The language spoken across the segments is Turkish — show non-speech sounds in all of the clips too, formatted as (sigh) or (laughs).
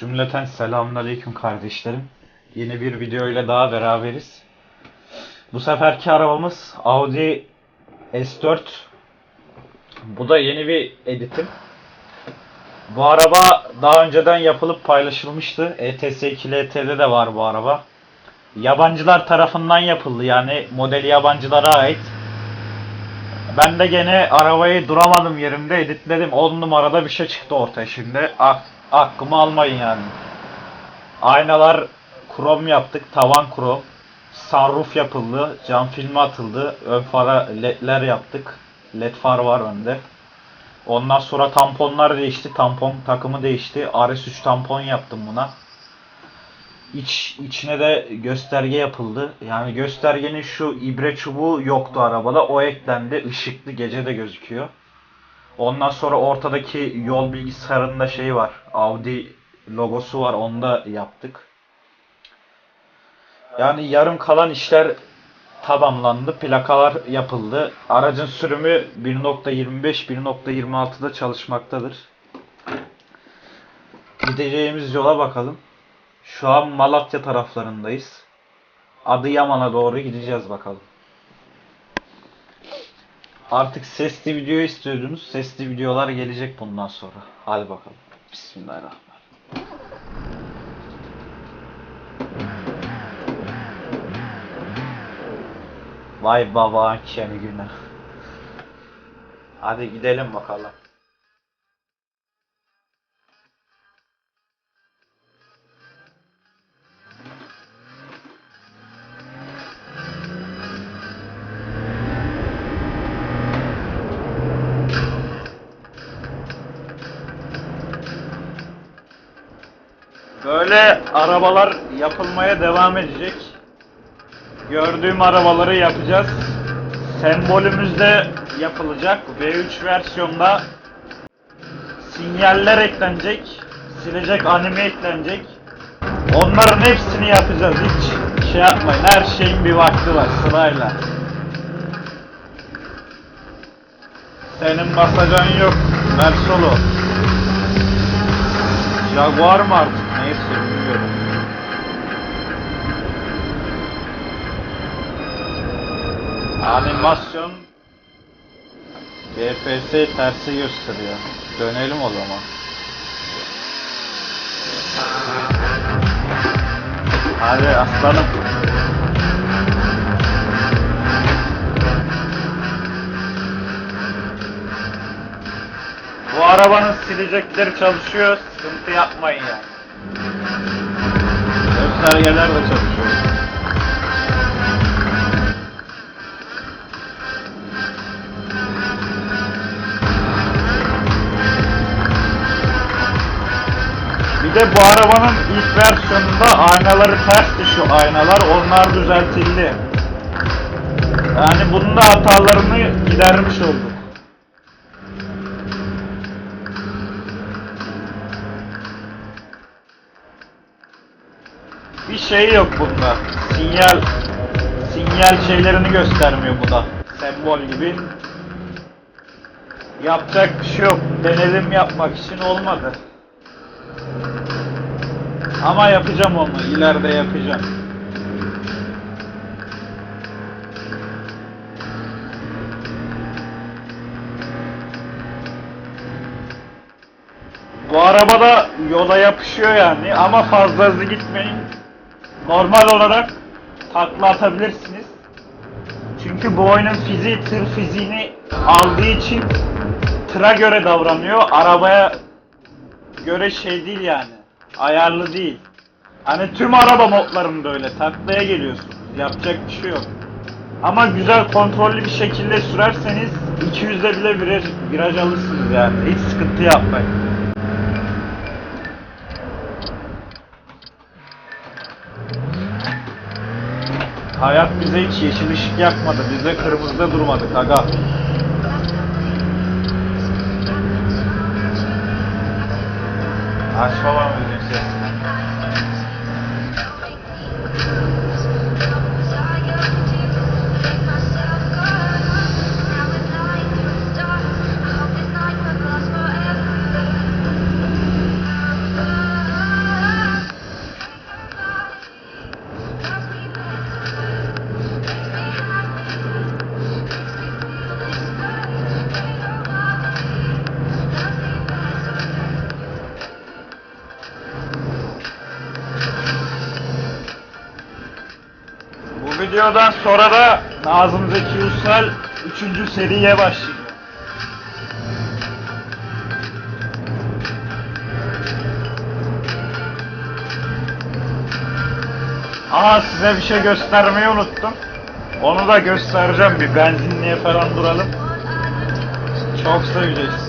Cümleten selamünaleyküm kardeşlerim. Yeni bir video ile daha beraberiz. Bu seferki arabamız Audi S4. Bu da yeni bir editim. Bu araba daha önceden yapılıp paylaşılmıştı. ETS 2 LT'de de var bu araba. Yabancılar tarafından yapıldı yani modeli yabancılara ait. Ben de gene arabayı duramadım yerimde editledim. 10 numarada bir şey çıktı ortaya şimdi. Ak hakkımı almayın yani. Aynalar krom yaptık. Tavan krom. Sunroof yapıldı. Cam filmi atıldı. Ön fara ledler yaptık. Led far var önde. Ondan sonra tamponlar değişti. Tampon takımı değişti. RS3 tampon yaptım buna. İç, içine de gösterge yapıldı. Yani göstergenin şu ibre çubuğu yoktu arabada. O eklendi. Işıklı gece de gözüküyor. Ondan sonra ortadaki yol bilgisayarında şey var. Audi logosu var. Onu da yaptık. Yani yarım kalan işler tamamlandı. Plakalar yapıldı. Aracın sürümü 1.25 1.26'da çalışmaktadır. Gideceğimiz yola bakalım. Şu an Malatya taraflarındayız. Adıyaman'a doğru gideceğiz bakalım. Artık sesli video istiyordunuz. Sesli videolar gelecek bundan sonra. Hadi bakalım. Bismillahirrahmanirrahim. Vay baba kemi günü. Hadi gidelim bakalım. Böyle arabalar yapılmaya devam edecek. Gördüğüm arabaları yapacağız. Sembolümüz de yapılacak. V3 versiyonda sinyaller eklenecek. Silecek anime eklenecek. Onların hepsini yapacağız. Hiç şey yapmayın. Her şeyin bir vakti var sırayla. Senin basacağın yok. Ver solo. Jaguar mı artık? Animasyon GPS tersi gösteriyor. Dönelim o zaman. Hadi aslanım. Bu arabanın silecekleri çalışıyor. Sıkıntı yapmayın yani. Göstergeler de çalışıyor. Bir de bu arabanın ilk versiyonunda aynaları tersti şu aynalar. Onlar düzeltildi. Yani bunun da hatalarını gidermiş olduk. Bir şey yok bunda. Sinyal sinyal şeylerini göstermiyor bu da. Sembol gibi. Yapacak bir şey yok. Denedim yapmak için olmadı. Ama yapacağım onu. ileride yapacağım. Bu arabada yola yapışıyor yani ama fazla hızlı gitmeyin. Normal olarak takla atabilirsiniz. Çünkü bu oyunun fiziği tır fiziğini aldığı için tıra göre davranıyor. Arabaya göre şey değil yani. Ayarlı değil. Hani tüm araba modlarında öyle. Taklaya geliyorsunuz. Yapacak bir şey yok. Ama güzel kontrollü bir şekilde sürerseniz 200'de bile viraj, viraj alırsınız yani. Hiç sıkıntı yapmayın. Hayat bize hiç yeşil ışık yakmadı. Biz de kırmızıda durmadık aga. Aç falan müziğin videodan sonra da Nazım Zeki Ünsal 3. seriye başlıyor. Aa size bir şey göstermeyi unuttum. Onu da göstereceğim bir benzinliğe falan duralım. Çok seveceğiz.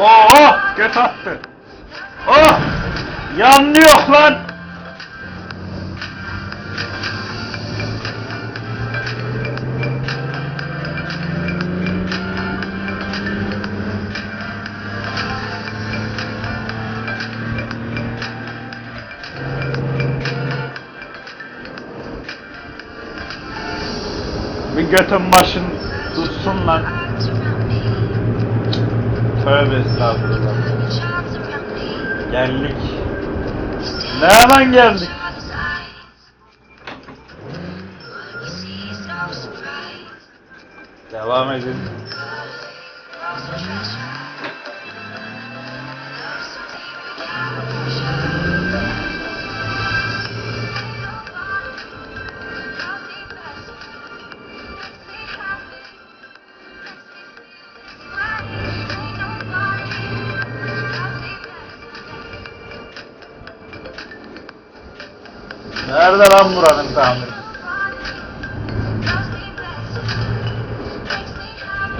Oo, göt attı. Oh! Yanlıyor lan! Bir götün başın tutsun lan. Tövbe estağfurullah. Geldik. Nereden geldik? Devam edin. Nerede lan buranın tamiri?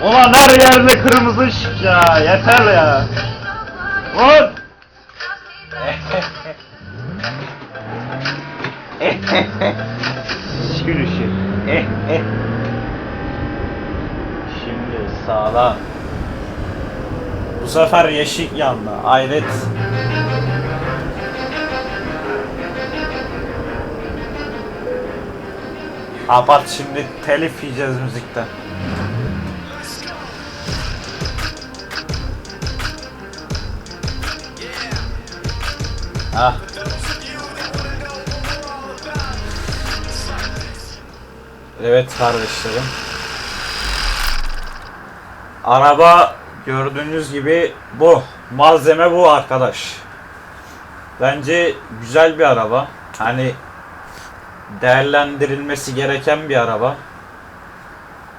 Ulan her yerde kırmızı ışık ya. Yeter ya. Ulan. Gülüşü. Şimdi sağlam. Bu sefer yeşil yandı. Hayret. Abart şimdi telif yiyeceğiz müzikten. Ah. Evet kardeşlerim. Araba gördüğünüz gibi bu. Malzeme bu arkadaş. Bence güzel bir araba. Hani değerlendirilmesi gereken bir araba.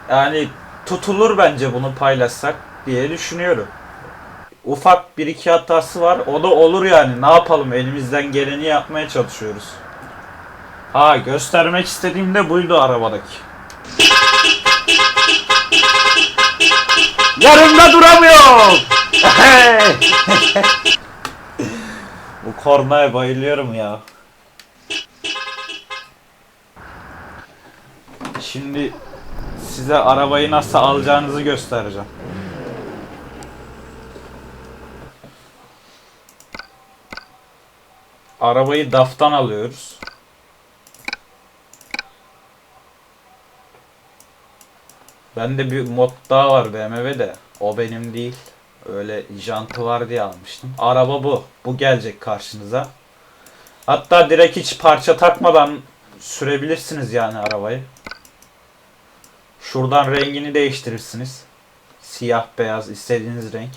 Yani tutulur bence bunu paylaşsak diye düşünüyorum. Ufak bir iki hatası var. O da olur yani. Ne yapalım? Elimizden geleni yapmaya çalışıyoruz. Ha göstermek istediğim de buydu arabadaki. Yanımda duramıyorum. (laughs) Bu kornaya bayılıyorum ya. Şimdi size arabayı nasıl alacağınızı göstereceğim. Arabayı DAF'tan alıyoruz. Bende bir mod daha var BMW'de. O benim değil. Öyle jantı var diye almıştım. Araba bu. Bu gelecek karşınıza. Hatta direkt hiç parça takmadan sürebilirsiniz yani arabayı. Şuradan rengini değiştirirsiniz. Siyah, beyaz istediğiniz renk.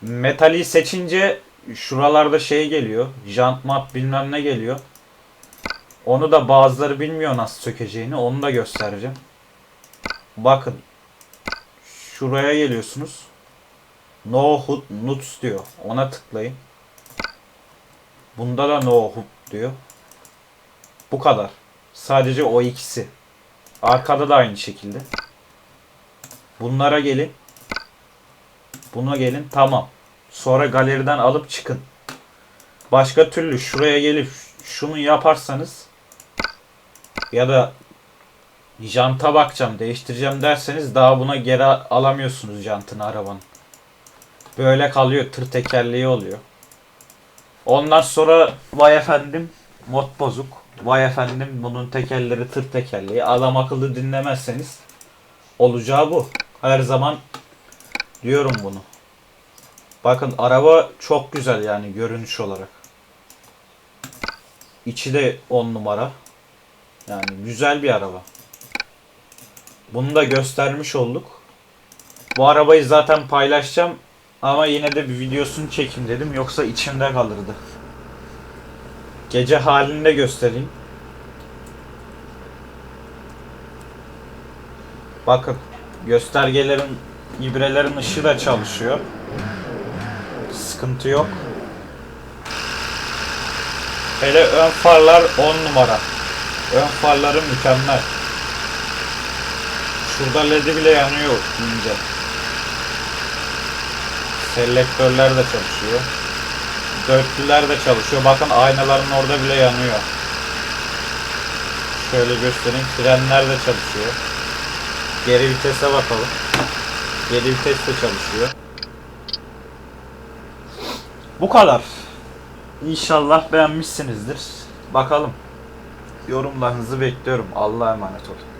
Metali seçince şuralarda şey geliyor. Jant mat bilmem ne geliyor. Onu da bazıları bilmiyor nasıl sökeceğini. Onu da göstereceğim. Bakın. Şuraya geliyorsunuz. No hood nuts diyor. Ona tıklayın. Bunda da no hood diyor. Bu kadar. Sadece o ikisi. Arkada da aynı şekilde. Bunlara gelin. Buna gelin. Tamam. Sonra galeriden alıp çıkın. Başka türlü şuraya gelip şunu yaparsanız ya da janta bakacağım, değiştireceğim derseniz daha buna geri alamıyorsunuz jantını arabanın. Böyle kalıyor, tır tekerleği oluyor. Ondan sonra vay efendim mod bozuk. Vay efendim bunun tekerleri tır tekerleği. Adam akıllı dinlemezseniz olacağı bu. Her zaman Diyorum bunu. Bakın araba çok güzel yani görünüş olarak. İçi de 10 numara. Yani güzel bir araba. Bunu da göstermiş olduk. Bu arabayı zaten paylaşacağım ama yine de bir videosunu çekin dedim yoksa içimde kalırdı. Gece halinde göstereyim. Bakın göstergelerin ibrelerin ışığı da çalışıyor. Sıkıntı yok. Hele ön farlar 10 numara. Ön farları mükemmel. Şurada ledi bile yanıyor ince. Selektörler de çalışıyor. Dörtlüler de çalışıyor. Bakın aynaların orada bile yanıyor. Şöyle göstereyim. Frenler de çalışıyor. Geri vitese bakalım. Geri vites de çalışıyor. Bu kadar. İnşallah beğenmişsinizdir. Bakalım. Yorumlarınızı bekliyorum. Allah'a emanet olun.